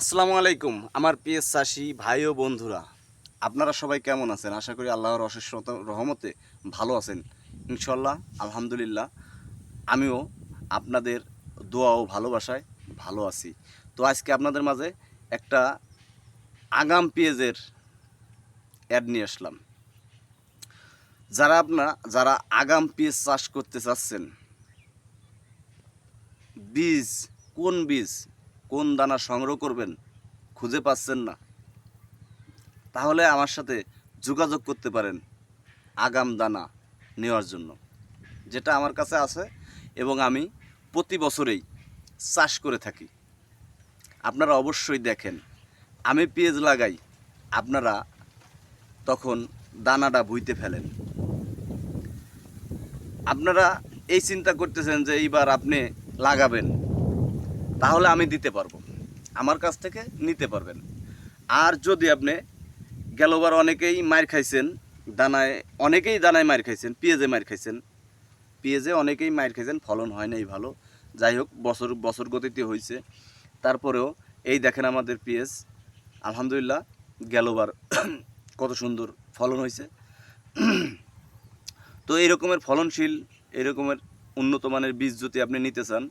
আসসালামু আলাইকুম, আমার প্রিয় চাষি ভাই ও বন্ধুরা। আপনারা সবাই কেমন আছেন? আশা করি আল্লাহর অশেষ রহমতে ভালো আছেন। ইনশাল্লাহ আলহামদুলিল্লাহ, আমিও আপনাদের দোয়া ও ভালোবাসায় ভালো আছি। তো আজকে আপনাদের মাঝে একটা আগাম পেঁয়াজের অ্যাড নিয়ে আসলাম। যারা আপনারা যারা আগাম পেঁয়াজ চাষ করতে চাচ্ছেন, বীজ, কোন বীজ কোন দানা সংগ্রহ করবেন খুঁজে পাচ্ছেন না। তাহলে আমার সাথে যোগাযোগ করতে পারেন আগাম দানা নেওয়ার জন্য, যেটা আমার কাছে আছে এবং আমি প্রতি বছরেই চাষ করে থাকি। আপনারা অবশ্যই দেখেন, আমি পেঁয়াজ লাগাই, আপনারা তখন দানাটা ভুইতে ফেলেন। আপনারা এই চিন্তা করতেছেন যে এইবার আপনি লাগাবেন তাহলে আমি দিতে পারব। আমার কাছ থেকে নিতে পারবেন। আর যদি আপনি গেলবার অনেকেই মার খাইছেন, দানায়, অনেকেই দানায় মার খাইছেন, পেঁয়াজে মার খাইছেন, পেঁয়াজে অনেকেই মার খাইছেন, ফলন হয় নাই ভালো। যাই হোক, বছর বছর গতিতে হয়েছে তারপরেও এই দেখেন আমাদের পেঁয়াজ। আলহামদুলিল্লাহ গেলবার কত সুন্দর ফলন হয়েছে তো এই রকমের ফলনশীল, এই রকমের উন্নত মানের বীজ যদি আপনি নিতে চান